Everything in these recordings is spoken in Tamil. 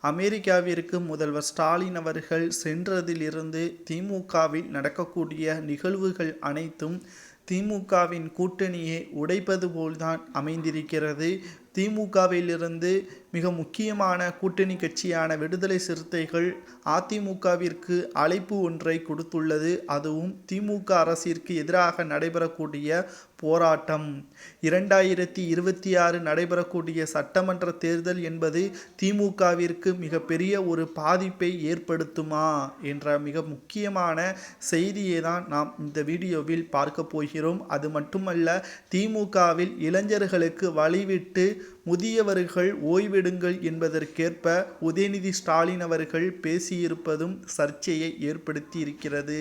அமெரிக்காவிற்கு முதல்வர் ஸ்டாலின் அவர்கள் சென்றதிலிருந்து திமுகவில் நடக்கக்கூடிய நிகழ்வுகள் அனைத்தும் திமுகவின் கூட்டணியை உடைப்பது போல்தான் அமைந்திருக்கிறது. திமுகவிலிருந்து மிக முக்கியமான கூட்டணி கட்சியான விடுதலை சிறுத்தைகள் அதிமுகவிற்கு அழைப்பு ஒன்றை கொடுத்துள்ளது. அதுவும் திமுக அரசிற்கு எதிராக நடைபெறக்கூடிய போராட்டம். இரண்டாயிரத்தி இருபத்தி ஆறு நடைபெறக்கூடிய சட்டமன்ற தேர்தல் என்பது திமுகவிற்கு மிகப்பெரிய ஒரு பாதிப்பை ஏற்படுத்துமா என்ற மிக முக்கியமான செய்தியை தான் நாம் இந்த வீடியோவில் பார்க்க போகிறோம். அது மட்டுமல்ல திமுகவில் இளைஞர்களுக்கு வழிவிட்டு முதியவர்கள் ஓய்வெடுங்கள் என்பதற்கேற்ப உதயநிதி ஸ்டாலின் அவர்கள் பேசியிருப்பதும் சர்ச்சையை ஏற்படுத்தி இருக்கிறது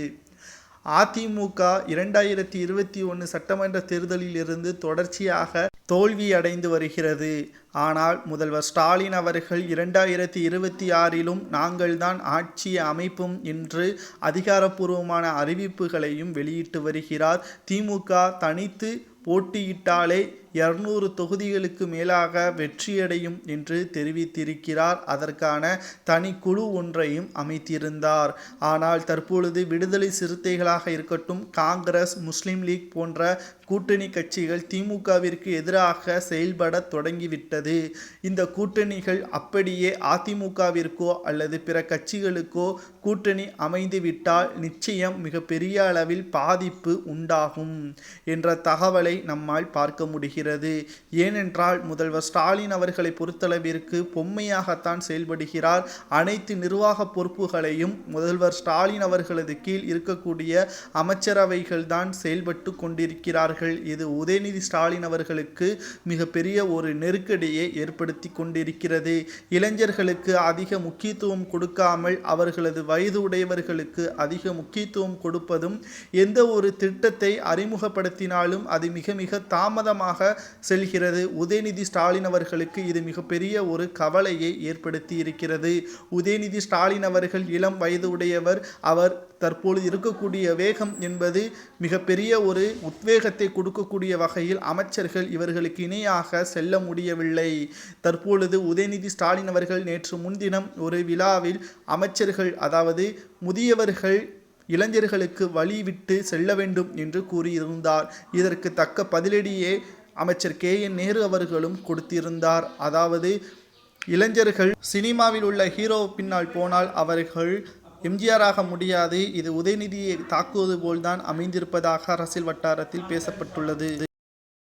அதிமுக இரண்டாயிரத்தி இருபத்தி ஒன்று சட்டமன்ற தேர்தலில் இருந்து தொடர்ச்சியாக தோல்வி அடைந்து வருகிறது. ஆனால் முதல்வர் ஸ்டாலின் அவர்கள் இரண்டாயிரத்தி இருபத்தி ஆறிலும் நாங்கள்தான் ஆட்சி அமைப்பும் என்று அதிகாரப்பூர்வமான அறிவிப்புகளையும் வெளியிட்டு வருகிறார். திமுக தனித்து போட்டியிட்டாலே இருநூறு தொகுதிகளுக்கு மேலாக வெற்றியடையும் என்று தெரிவித்திருக்கிறார். அதற்கான தனி குழு ஒன்றையும் அமைத்திருந்தார். ஆனால் தற்பொழுது விடுதலை சிறுத்தைகளாக இருக்கட்டும் காங்கிரஸ் முஸ்லீம் லீக் போன்ற கூட்டணி கட்சிகள் திமுகவிற்கு எதிராக செயல்பட தொடங்கிவிட்டது. இந்த கூட்டணிகள் அப்படியே அதிமுகவிற்கோ அல்லது பிற கட்சிகளுக்கோ கூட்டணி அமைந்துவிட்டால் நிச்சயம் மிகப்பெரிய அளவில் பாதிப்பு உண்டாகும் என்ற தகவலை நம்மால் பார்க்க முடிகிறது. ஏனென்றால் முதல்வர் ஸ்டாலின் அவர்களை பொறுத்தளவிற்கு பொம்மையாகத்தான் செயல்படுகிறார். அனைத்து நிர்வாக பொறுப்புகளையும் முதல்வர் ஸ்டாலின் அவர்களது கீழ் இருக்கக்கூடிய அமைச்சரவைகள் தான் செயல்பட்டு கொண்டிருக்கிறார்கள். இது உதயநிதி ஸ்டாலின் அவர்களுக்கு மிகப்பெரிய ஒரு நெருக்கடி சூழ்நிலையை ஏற்படுத்தி கொண்டிருக்கிறது. இளைஞர்களுக்கு அதிக முக்கியத்துவம் கொடுக்காமல் அவர்களது வயது உடையவர்களுக்கு அதிக முக்கியத்துவம் கொடுப்பதும் எந்த ஒரு திட்டத்தை அறிமுகப்படுத்தினாலும் அது மிக மிக தாமதமாக செல்கிறது. உதயநிதி ஸ்டாலின் அவர்களுக்கு இது மிகப்பெரிய ஒரு கவலையை ஏற்படுத்தி இருக்கிறது உதயநிதி ஸ்டாலின் அவர்கள் இளம் வயது உடையவர். அவர் தற்பொழுது இருக்கக்கூடிய வேகம் என்பது மிகப்பெரிய ஒரு உத்வேகத்தை கொடுக்கக்கூடிய வகையில் அமைச்சர்கள் இவர்களுக்கு இணையாக செல்ல முடியவில்லை. தற்பொழுது உதயநிதி ஸ்டாலின் அவர்கள் நேற்று முன்தினம் ஒரு விழாவில் அமைச்சர்கள் அதாவது முதியவர்கள் இளைஞர்களுக்கு வழிவிட்டு செல்ல வேண்டும் என்று கூறியிருந்தார். இதற்கு தக்க பதிலடியே அமைச்சர் கே. என். நேரு அவர்களும் கொடுத்திருந்தார். அதாவது இளைஞர்கள் சினிமாவில் உள்ள ஹீரோ பின்னால் போனால் அவர்கள் எம்ஜிஆராக முடியாது இது உதயநிதியை தாக்குவது போல்தான் அமைந்திருப்பதாக அரசியல் வட்டாரத்தில் பேசப்பட்டுள்ளது.